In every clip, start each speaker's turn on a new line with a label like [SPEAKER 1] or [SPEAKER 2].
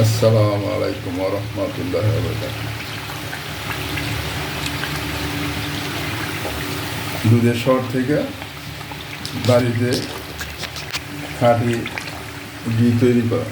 [SPEAKER 1] আসসালামু আলাইকুম রহমতুল্লাহ দুধের শহর থেকে বাড়িতে খাঁটি ঘি তৈরি করা।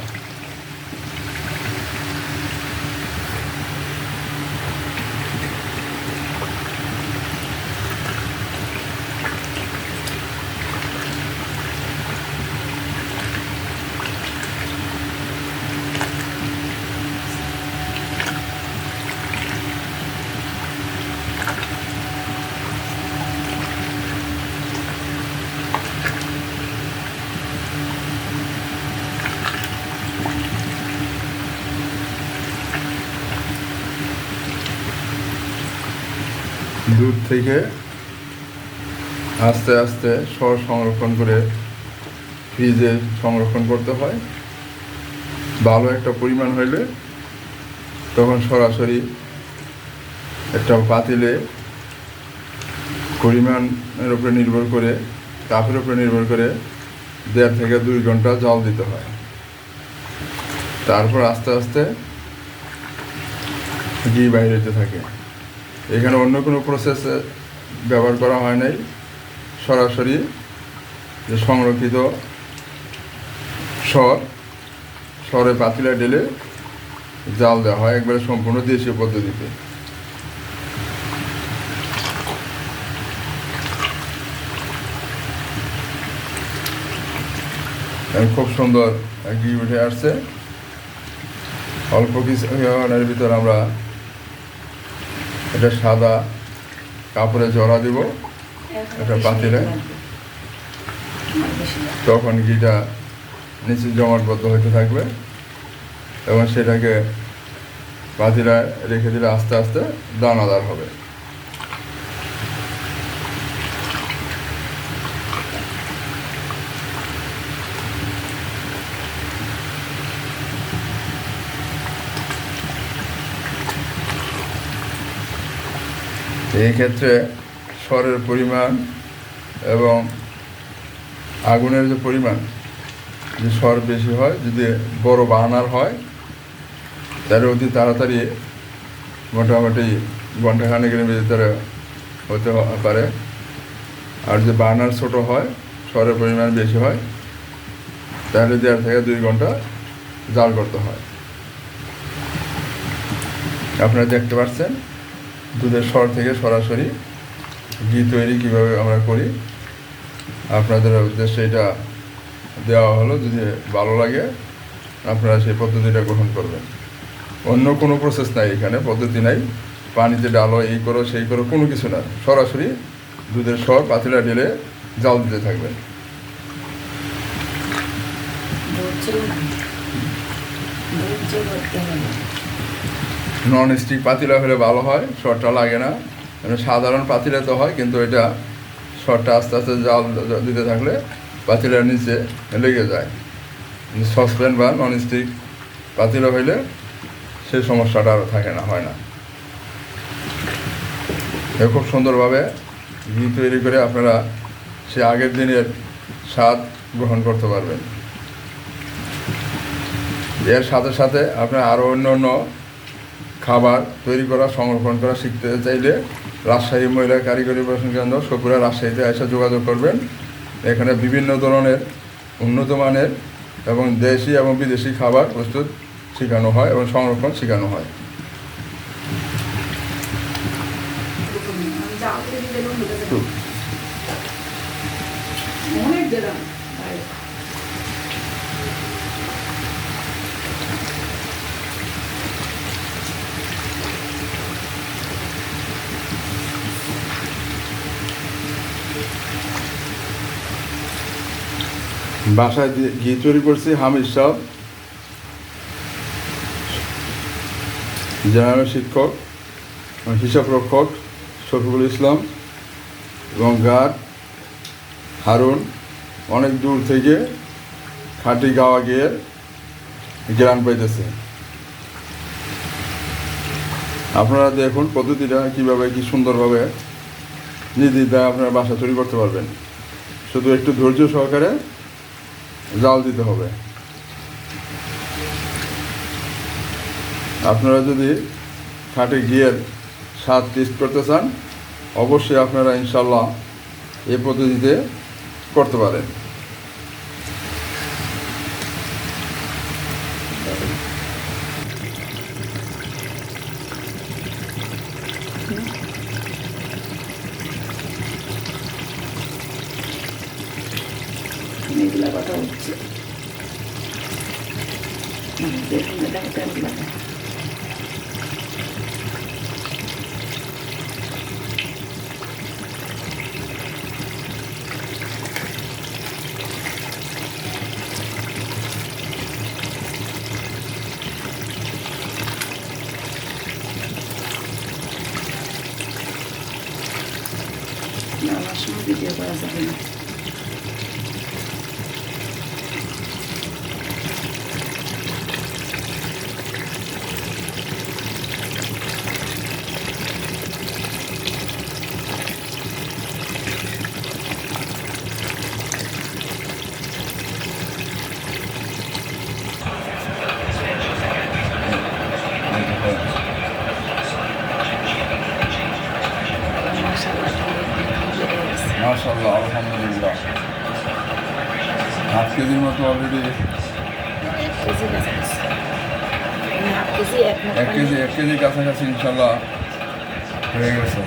[SPEAKER 1] দুধ থেকে আস্তে আস্তে সর সংরক্ষণ করে ফ্রিজে সংরক্ষণ করতে হয়। ভালো একটা পরিমাণ হইলে তখন সরাসরি একটা পাতিলে পরিমাণের উপরে নির্ভর করে কাপের উপরে নির্ভর করে দেড় থেকে দুই ঘণ্টা জল দিতে হয়। তারপর আস্তে আস্তে ঘি বাইরে থাকে। এখানে অন্য কোনো প্রসেস ব্যবহার করা হয় নাই। সরাসরি যে সংরক্ষিত স্বর স্বরে পাতিলা ঢেলে জাল দেওয়া হয় একবারে সম্পূর্ণ দেশীয় পদ্ধতিতে। খুব সুন্দর ঘি উঠে আসছে। অল্প কিছুক্ষণের ভিতর আমরা এটা সাদা কাপড়ে জড়া দিব এটা পাতিলে তখন ঘিটা নিচে জমাটবদ্ধ হতে থাকবে এবং সেটাকে পাতিলায় রেখে দিলে আস্তে আস্তে দানাদার হবে। এই ক্ষেত্রে স্বরের পরিমাণ এবং আগুনের যে পরিমাণ যে স্বর বেশি হয়, যদি বড় বাহানার হয়, তাহলে অতি তাড়াতাড়ি মোটামুটি ঘন্টাখানেকের ভিতরে হতে পারে। আর যে বার্নার ছোট হয়, স্বরের পরিমাণ বেশি হয়, তাহলে দেড় থেকে দুই ঘণ্টা জাল করতে হয়। আপনারা দেখতে পাচ্ছেন? দুধের স্বর থেকে সরাসরি ঘি তৈরি কীভাবে আমরা করি, আপনাদের উদ্দেশ্যে এটা দেওয়া হলো যদি ভালো লাগে, আপনারা সেই পদ্ধতিটা গ্রহণ করবেন। অন্য কোনো প্রসেস নাই এখানে, পদ্ধতি নাই। পানিতে ডালো, এই করো, সেই করো, কোনো কিছু না। সরাসরি দুধের স্বর পাতিলা ঢেলে জাল দিতে থাকবেন। নন স্টিক পাতিলা হলে ভালো হয়, শর্টটা লাগে না। মানে সাধারণ পাতিলা তো হয়, কিন্তু এটা শর্টটা আস্তে আস্তে জাল দিতে থাকলে পাতিলার নিচে লেগে যায়। সসপ্যান বা নন স্টিক পাতিলা হইলে সেই সমস্যাটা আর থাকে না, হয় না। খুব সুন্দরভাবে ঘি তৈরি করে আপনারা সে আগের দিনের স্বাদ গ্রহণ করতে পারবেন। এর সাথে সাথে আপনার আরও অন্য অন্য খাবার তৈরি করা, সংরক্ষণ করা শিখতে চাইলে রাজশাহী মহিলা কারিগরি প্রশিক্ষণ কেন্দ্র সপুরা রাজশাহীতে এসে যোগাযোগ করবেন। এখানে বিভিন্ন ধরনের উন্নত মানের এবং দেশি এবং বিদেশি খাবার প্রস্তুত শেখানো হয় এবং সংরক্ষণ শেখানো হয়। বাসায় ঘি তৈরি করছি, হামিদ সাহ জেনারেল শিক্ষক, হিসাব রক্ষক, শফিকুল ইসলাম এবং গার্ড হারুন, অনেক দূর থেকে খাঁটি গাওয়া গিয়ে জ্ঞান পাইতেছে। আপনারা দেখুন পদ্ধতিটা কীভাবে, কি সুন্দরভাবে নির্দ্বিধায় আপনারা বাসা তৈরি করতে পারবেন। শুধু একটু ধৈর্য সহকারে জাল দিতে হবে। আপনারা যদি খাটে ঘিয়ের স্বাদ টেস্ট করতে চান, অবশ্যই আপনারা ইনশাল্লাহ এই পদ্ধতিতে করতে পারেন।
[SPEAKER 2] এগুলা কথা হচ্ছে হুম, দেখুন এটা কেমন লাগে
[SPEAKER 1] মাশাল্লাহ আলহামদুলিল্লাহ। হাফ কেজির মতো অলরেডি
[SPEAKER 2] এক।
[SPEAKER 1] কেজি এক কেজি কাছাকাছি ইনশাল্লাহ হয়ে গেছে।